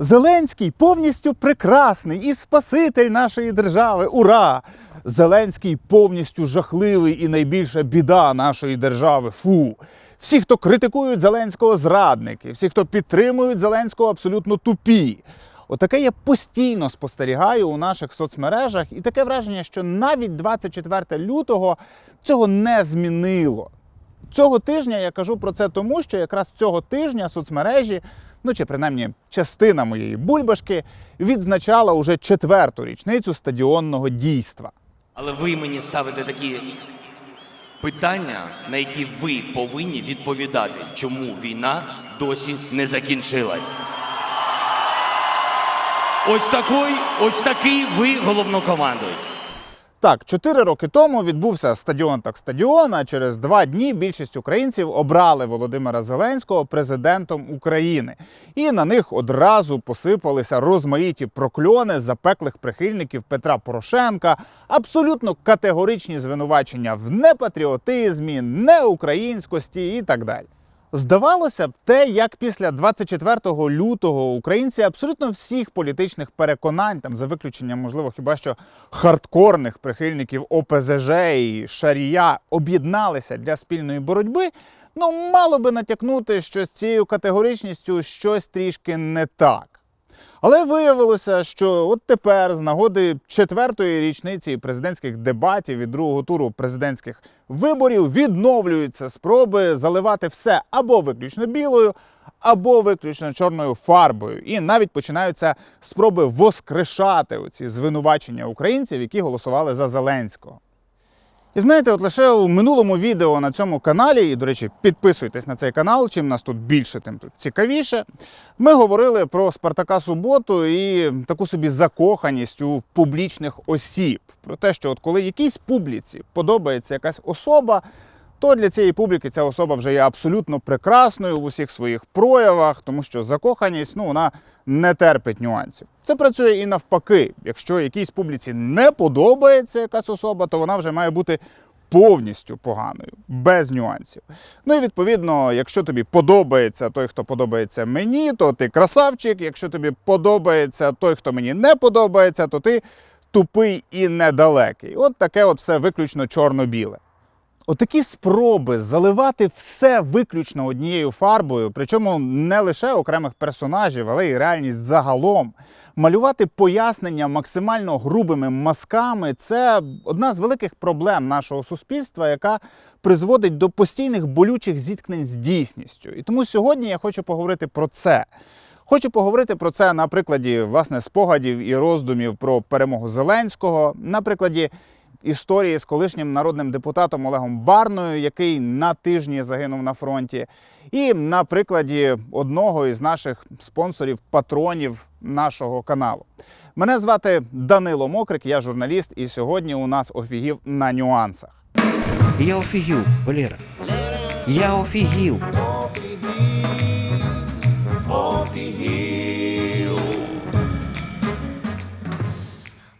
Зеленський повністю прекрасний і спаситель нашої держави. Ура! Зеленський повністю жахливий і найбільша біда нашої держави. Фу. Всі, хто критикують Зеленського, зрадники, всі, хто підтримують Зеленського, абсолютно тупі. Отаке я постійно спостерігаю у наших соцмережах, і таке враження, що навіть 24 лютого цього не змінило. Цього тижня я кажу про це тому, що якраз цього тижня соцмережі, ну чи принаймні частина моєї бульбашки, відзначала уже четверту річницю стадіонного дійства. Але ви мені ставите такі питання, на які ви повинні відповідати, чому війна досі не закінчилась. Ось такий, ось такий ви головнокомандуючий. Так, чотири роки тому відбувся стадіон так стадіон. А через два дні більшість українців обрали Володимира Зеленського президентом України, і на них одразу посипалися розмаїті прокльони запеклих прихильників Петра Порошенка, абсолютно категоричні звинувачення в непатріотизмі, неукраїнськості і так далі. Здавалося б, те, як після 24 лютого українці абсолютно всіх політичних переконань, там за виключенням, можливо, хіба що хардкорних прихильників ОПЗЖ і Шарія, об'єдналися для спільної боротьби, ну мало би натякнути, що з цією категоричністю щось трішки не так. Але виявилося, що от тепер, з нагоди четвертої річниці президентських дебатів і другого туру президентських виборів, відновлюються спроби заливати все або виключно білою, або виключно чорною фарбою. І навіть починаються спроби воскрешати оці звинувачення українців, які голосували за Зеленського. І знаєте, от лише у минулому відео на цьому каналі, і, до речі, підписуйтесь на цей канал, чим нас тут більше, тим тут цікавіше. Ми говорили про Спартака Суботу і таку собі закоханість у публічних осіб. Про те, що от коли якійсь публіці подобається якась особа, то для цієї публіки ця особа вже є абсолютно прекрасною в усіх своїх проявах, тому що закоханість ну, вона не терпить нюансів. Це працює і навпаки. Якщо якійсь публіці не подобається якась особа, то вона вже має бути повністю поганою, без нюансів. Ну і відповідно, якщо тобі подобається той, хто подобається мені, то ти красавчик. Якщо тобі подобається той, хто мені не подобається, то ти тупий і недалекий. От таке от все виключно чорно-біле. Отакі спроби заливати все виключно однією фарбою, причому не лише окремих персонажів, але й реальність загалом. Малювати пояснення максимально грубими мазками це одна з великих проблем нашого суспільства, яка призводить до постійних болючих зіткнень з дійсністю. І тому сьогодні я хочу поговорити про це. Хочу поговорити про це на прикладі власне спогадів і роздумів про перемогу Зеленського, на прикладі історії з колишнім народним депутатом Олегом Барною, який на тижні загинув на фронті, і на прикладі одного із наших спонсорів, патронів нашого каналу. Мене звати Данило Мокрик, я журналіст, і сьогодні у нас офігів на нюансах. Я офігів, Валера. Я офігів.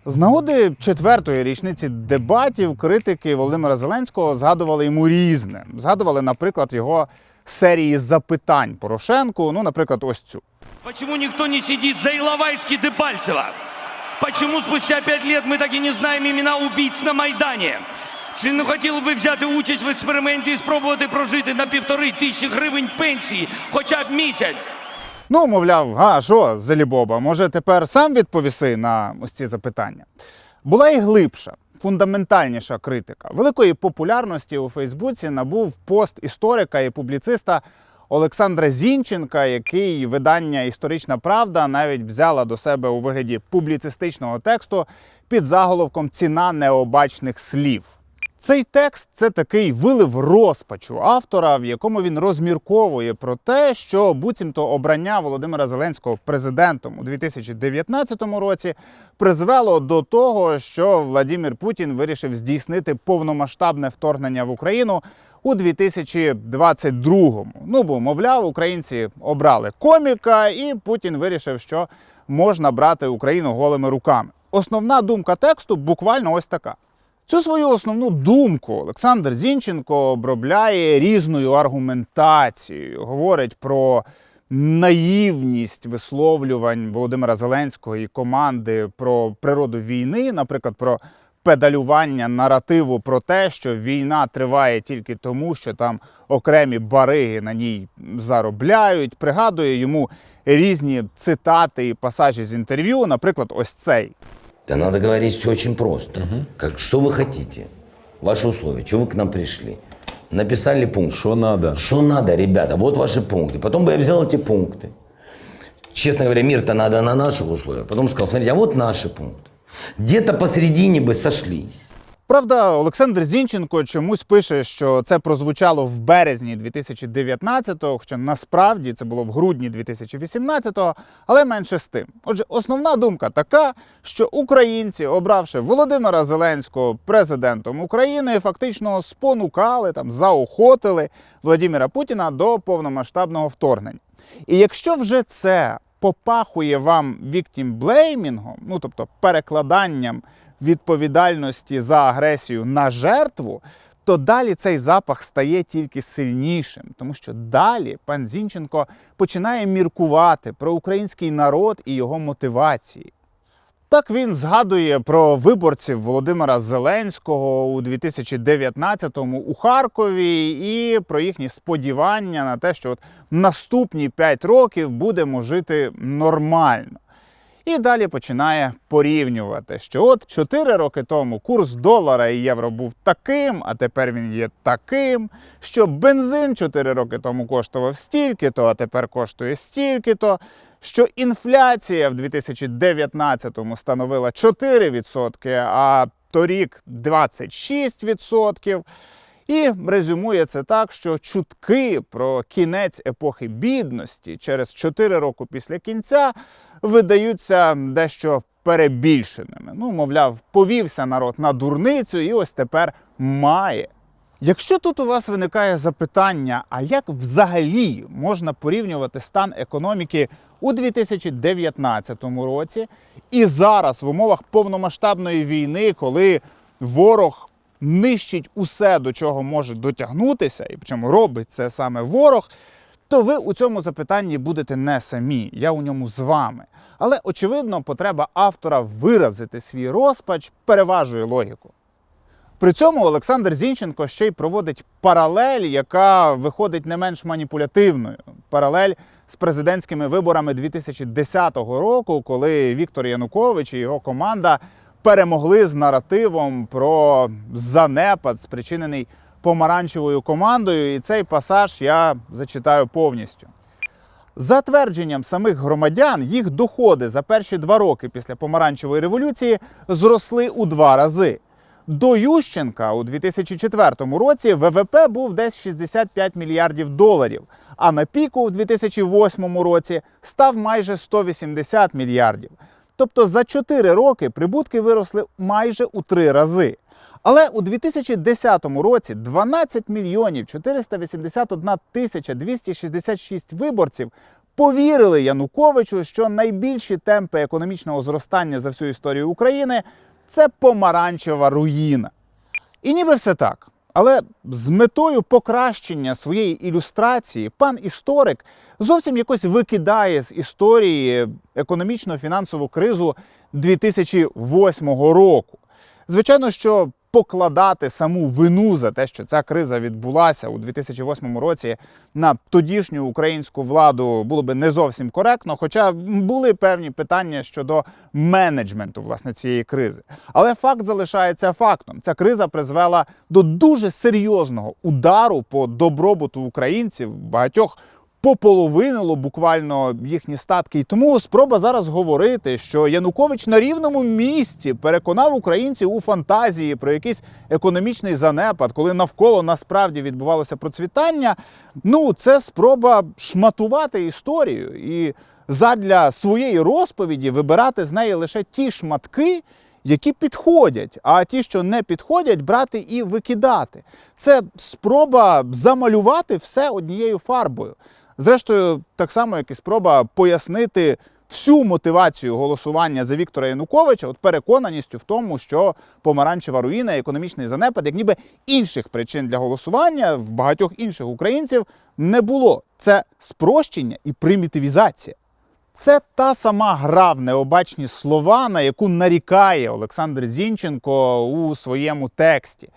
З нагоди четвертої річниці дебатів критики Володимира Зеленського згадували йому різне. Згадували, наприклад, його серії запитань Порошенку. Ну, наприклад, ось цю. Почему никто не сидит за Иловайский Дебальцево? Почему спустя пять лет мы так и не знаем имена убийц на Майдані? Чи не хотіли би взяти участь в експерименті і спробувати прожити на півтори тисячі гривень пенсії хоча б місяць? Ну, мовляв, а що, Зелібоба, може тепер сам відповіси на ось ці запитання? Була і глибша, фундаментальніша критика. Великої популярності у Фейсбуці набув пост історика і публіциста Олександра Зінченка, який видання Історична Правда навіть взяла до себе у вигляді публіцистичного тексту під заголовком Ціна необачних слів. Цей текст це такий вилив розпачу автора, в якому він розмірковує про те, що буцімто обрання Володимира Зеленського президентом у 2019 році призвело до того, що Владимир Путін вирішив здійснити повномасштабне вторгнення в Україну у 2022-му. Ну бо, мовляв, українці обрали коміка, і Путін вирішив, що можна брати Україну голими руками. Основна думка тексту буквально ось така. Цю свою основну думку Олександр Зінченко обробляє різною аргументацією. Говорить про наївність висловлювань Володимира Зеленського і команди про природу війни, наприклад, про педалювання наративу про те, що війна триває тільки тому, що там окремі бариги на ній заробляють. Пригадує йому різні цитати і пасажі з інтерв'ю, наприклад, ось цей. Да надо говорить все очень просто. Как, что вы хотите? Ваши условия. Чего вы к нам пришли? Написали пункт. Что надо? Что надо, ребята? Вот ваши пункты. Потом бы я взял эти пункты. Честно говоря, мир-то надо на наших условиях. Потом сказал, смотрите, а вот наши пункты. Где-то посередине бы сошлись. Правда, Олександр Зінченко чомусь пише, що це прозвучало в березні 2019-го, хоча насправді це було в грудні 2018-го, але менше з тим. Отже, основна думка така, що українці, обравши Володимира Зеленського президентом України, фактично спонукали там, заохотили Владимира Путіна до повномасштабного вторгнення. І якщо вже це попахує вам віктімблеймінгом, ну тобто перекладанням відповідальності за агресію на жертву, то далі цей запах стає тільки сильнішим, тому що далі пан Зінченко починає міркувати про український народ і його мотивації. Так він згадує про виборців Володимира Зеленського у 2019-му у Харкові і про їхні сподівання на те, що от наступні 5 років будемо жити нормально. І далі починає порівнювати, що от 4 роки тому курс долара і євро був таким, а тепер він є таким. Що бензин 4 роки тому коштував стільки-то, а тепер коштує стільки-то. Що інфляція в 2019-му становила 4%, а торік 26%. І резюмує це так, що чутки про кінець епохи бідності через 4 роки після кінця видаються дещо перебільшеними. Ну, мовляв, повівся народ на дурницю і ось тепер має. Якщо тут у вас виникає запитання, а як взагалі можна порівнювати стан економіки у 2019 році і зараз в умовах повномасштабної війни, коли ворог нищить усе, до чого може дотягнутися, і причому робить це саме ворог, то ви у цьому запитанні будете не самі, я у ньому з вами. Але очевидно, потреба автора виразити свій розпач переважує логіку. При цьому Олександр Зінченко ще й проводить паралель, яка виходить не менш маніпулятивною. Паралель з президентськими виборами 2010 року, коли Віктор Янукович і його команда перемогли з наративом про занепад, спричинений помаранчевою командою. І цей пасаж я зачитаю повністю. За твердженням самих громадян, їх доходи за перші два роки після помаранчевої революції зросли у два рази. До Ющенка у 2004 році ВВП був десь 65 мільярдів доларів, а на піку у 2008 році став майже 180 мільярдів. Тобто за 4 роки прибутки виросли майже у 3 рази. Але у 2010 році 12 мільйонів 481 тисяча 266 виборців повірили Януковичу, що найбільші темпи економічного зростання за всю історію України це помаранчева руїна. І ніби все так. Але з метою покращення своєї ілюстрації пан історик зовсім якось викидає з історії економічно-фінансову кризу 2008 року. Звичайно, що покладати саму вину за те, що ця криза відбулася у 2008 році на тодішню українську владу, було би не зовсім коректно, хоча були певні питання щодо менеджменту власне цієї кризи. Але факт залишається фактом: ця криза призвела до дуже серйозного удару по добробуту українців багатьох пополовинило буквально їхні статки. І тому спроба зараз говорити, що Янукович на рівному місці переконав українців у фантазії про якийсь економічний занепад, коли навколо насправді відбувалося процвітання. Ну, це спроба шматувати історію і задля своєї розповіді вибирати з неї лише ті шматки. Які підходять, а ті, що не підходять, брати і викидати. Це спроба замалювати все однією фарбою. Зрештою, так само, як і спроба пояснити всю мотивацію голосування за Віктора Януковича, от переконаністю в тому, що помаранчева руїна, економічний занепад, як ніби інших причин для голосування в багатьох інших українців не було. це спрощення і примітивізація. Це та сама гра в необачні слова, на яку нарікає Олександр Зінченко у своєму тексті.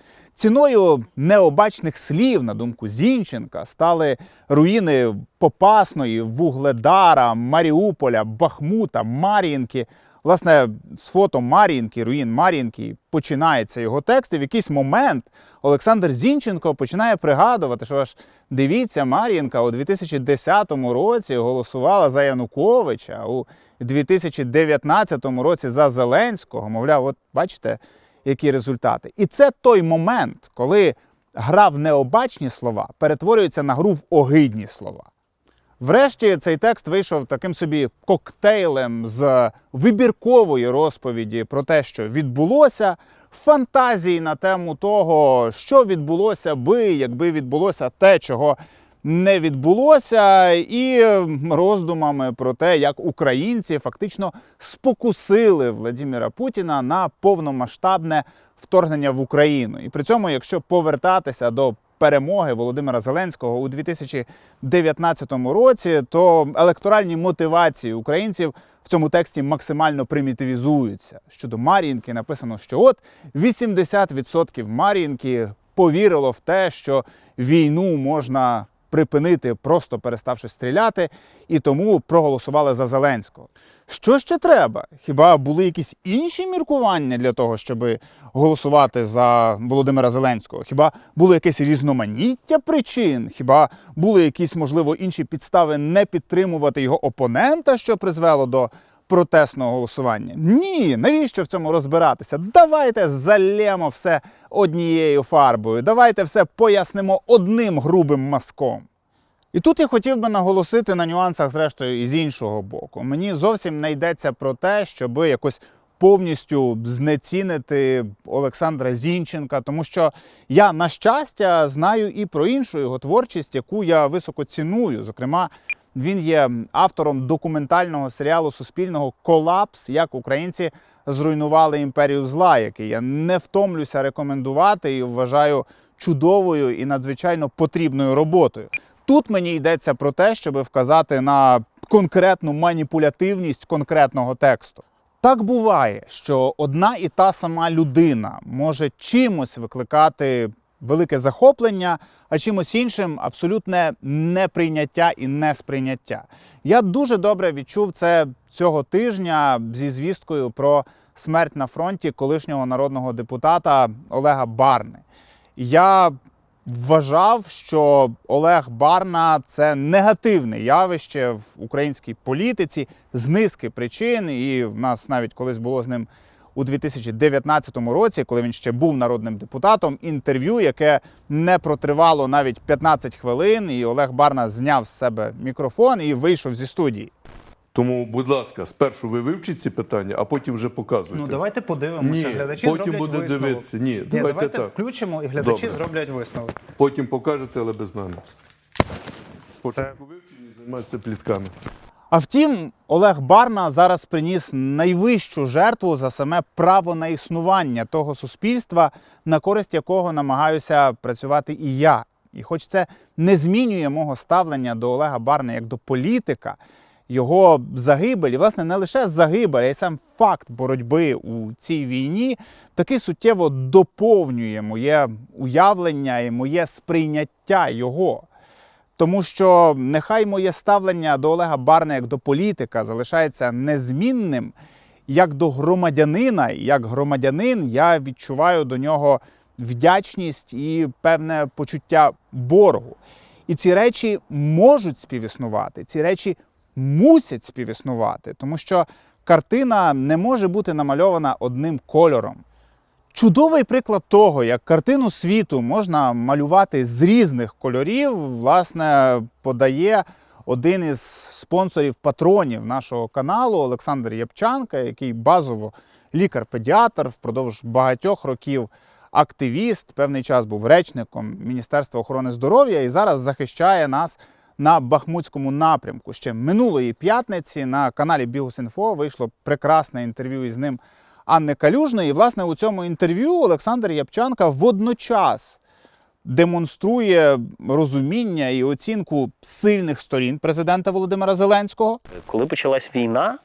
Ціною необачних слів, на думку Зінченка, стали руїни Попасної, Вугледара, Маріуполя, Бахмута, Мар'їнки. Власне, з фото Мар'їнки, руїн Мар'їнки починається його текст. І в якийсь момент Олександр Зінченко починає пригадувати, що аж дивіться, Мар'їнка у 2010 році голосувала за Януковича, у 2019 році за Зеленського. Мовляв, от бачите, які результати. І це той момент, коли гра в необачні слова перетворюється на гру в огидні слова. Врешті цей текст вийшов таким собі коктейлем з вибіркової розповіді про те, що відбулося, фантазії на тему того, що відбулося би, якби відбулося те, чого не відбулося, і роздумами про те, як українці фактично спокусили Владимира Путіна на повномасштабне вторгнення в Україну. І при цьому, якщо повертатися до перемоги Володимира Зеленського у 2019 році, то електоральні мотивації українців в цьому тексті максимально примітивізуються. Щодо Мар'їнки написано, що от 80% Мар'їнки повірило в те, що війну можна припинити, просто переставши стріляти, і тому проголосували за Зеленського. Що ще треба? Хіба були якісь інші міркування для того, щоб голосувати за Володимира Зеленського? Хіба було якесь різноманіття причин? Хіба були якісь, можливо, інші підстави не підтримувати його опонента, що призвело до протестного голосування? Ні, навіщо в цьому розбиратися? Давайте залємо все однією фарбою. Давайте все пояснимо одним грубим мазком. І тут я хотів би наголосити на нюансах, зрештою, і з іншого боку. Мені зовсім не йдеться про те, щоб якось повністю знецінити Олександра Зінченка, тому що я, на щастя, знаю і про іншу його творчість, яку я високо ціную. Зокрема, він є автором документального серіалу Суспільного Колапс, як українці зруйнували імперію зла, який я не втомлюся рекомендувати і вважаю чудовою і надзвичайно потрібною роботою. Тут мені йдеться про те, щоб вказати на конкретну маніпулятивність конкретного тексту. Так буває, що одна і та сама людина може чимось викликати велике захоплення, а чимось іншим абсолютне неприйняття і несприйняття. Я дуже добре відчув це цього тижня зі звісткою про смерть на фронті колишнього народного депутата Олега Барни. Я вважав, що Олег Барна це негативне явище в українській політиці з низки причин. І в нас навіть колись було з ним у 2019 році, коли він ще був народним депутатом, інтерв'ю, яке не протривало навіть 15 хвилин, і Олег Барна зняв з себе мікрофон і вийшов зі студії. Тому, будь ласка, спершу ви вивчіть ці питання, а потім вже показуйте. Ну давайте подивимося. Ні, глядачі потім зроблять буде висновок. дивитися. Ні, Ні, давайте давайте так. включимо і глядачі Добре. зроблять висновок. Потім покажете, але без мене. Спочатку вивчіть і займайтеся плітками. А втім, Олег Барна зараз приніс найвищу жертву за саме право на існування того суспільства, на користь якого намагаюся працювати і я. І хоч це не змінює мого ставлення до Олега Барна як до політика, його загибель, і власне не лише загибель, а й сам факт боротьби у цій війні таки суттєво доповнює моє уявлення і моє сприйняття його. Тому що нехай моє ставлення до Олега Барна як до політика залишається незмінним, як до громадянина, як громадянин я відчуваю до нього вдячність і певне почуття боргу. І ці речі можуть співіснувати, ці речі мусять співіснувати, тому що картина не може бути намальована одним кольором. Чудовий приклад того, як картину світу можна малювати з різних кольорів, власне, подає один із спонсорів патронів нашого каналу Олександр Єпчанка, який базово лікар-педіатр впродовж багатьох років активіст, певний час був речником Міністерства охорони здоров'я і зараз захищає нас на Бахмутському напрямку. Ще минулої п'ятниці на каналі Бігус.Інфо вийшло прекрасне інтерв'ю із ним Анни Калюжної. І, власне, у цьому інтерв'ю Олександр Япчанка водночас демонструє розуміння і оцінку сильних сторін президента Володимира Зеленського. Коли почалась війна,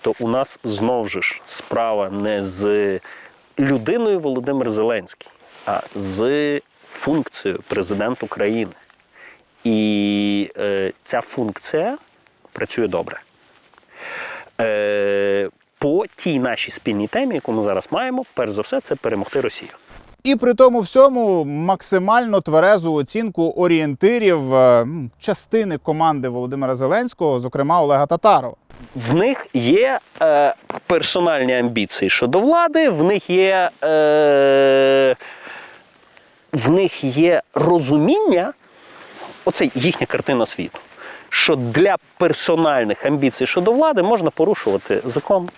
то у нас знову ж справа не з людиною Володимир Зеленський, а з функцією президент України. І е, ця функція працює добре. Е, по тій нашій спільній темі, яку ми зараз маємо, перш за все, це перемогти Росію. І при тому всьому максимально тверезу оцінку орієнтирів е, частини команди Володимира Зеленського, зокрема Олега Татарова. В них є е, персональні амбіції щодо влади, в них є, е, в них є розуміння, оце їхня картина світу, що для персональних амбіцій щодо влади можна порушувати закон,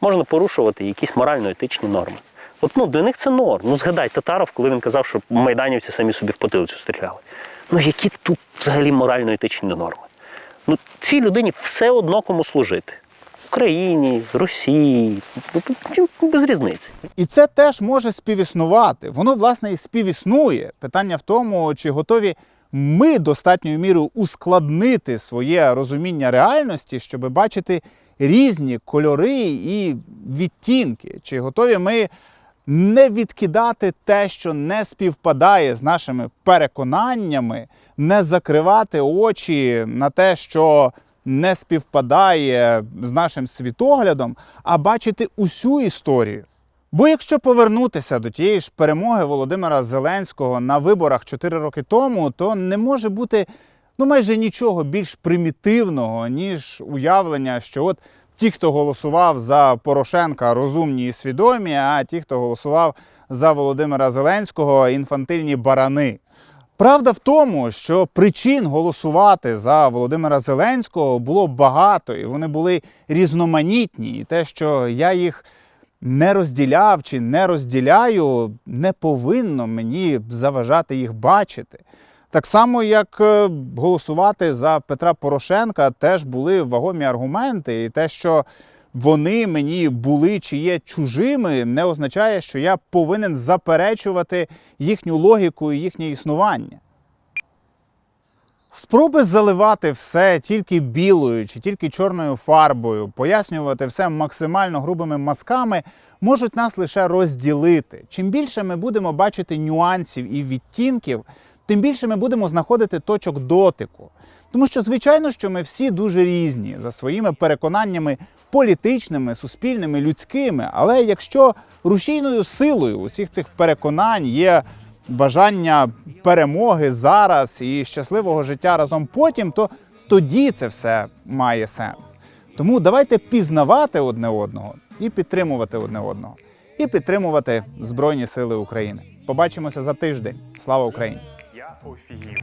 можна порушувати якісь морально-етичні норми. От ну, для них це норм. Ну згадай Татаров, коли він казав, що майданівці самі собі в потилицю стріляли. Ну які тут взагалі морально-етичні норми? Ну, цій людині все одно кому служити. Україні, Росії, ну, без різниці. І це теж може співіснувати. Воно, власне, і співіснує. Питання в тому, чи готові ми достатньою мірою ускладнити своє розуміння реальності, щоб бачити різні кольори і відтінки. Чи готові ми не відкидати те, що не співпадає з нашими переконаннями, не закривати очі на те, що не співпадає з нашим світоглядом, а бачити усю історію. Бо якщо повернутися до тієї ж перемоги Володимира Зеленського на виборах 4 роки тому, то не може бути ну майже нічого більш примітивного, ніж уявлення, що от ті, хто голосував за Порошенка, розумні і свідомі, а ті, хто голосував за Володимира Зеленського, інфантильні барани. Правда в тому, що причин голосувати за Володимира Зеленського було багато, і вони були різноманітні. І те, що я їх не розділяв чи не розділяю, не повинно мені заважати їх бачити. Так само, як е, голосувати за Петра Порошенка, теж були вагомі аргументи, і те, що вони мені були чи є чужими, не означає, що я повинен заперечувати їхню логіку і їхнє існування. Спроби заливати все тільки білою чи тільки чорною фарбою, пояснювати все максимально грубими мазками, можуть нас лише розділити. Чим більше ми будемо бачити нюансів і відтінків, тим більше ми будемо знаходити точок дотику. Тому що, звичайно, що ми всі дуже різні за своїми переконаннями політичними, суспільними, людськими. Але якщо рушійною силою усіх цих переконань є бажання перемоги зараз і щасливого життя разом потім, то тоді це все має сенс. Тому давайте пізнавати одне одного і підтримувати одне одного, і підтримувати Збройні Сили України. Побачимося за тиждень. Слава Україні! Я офігів.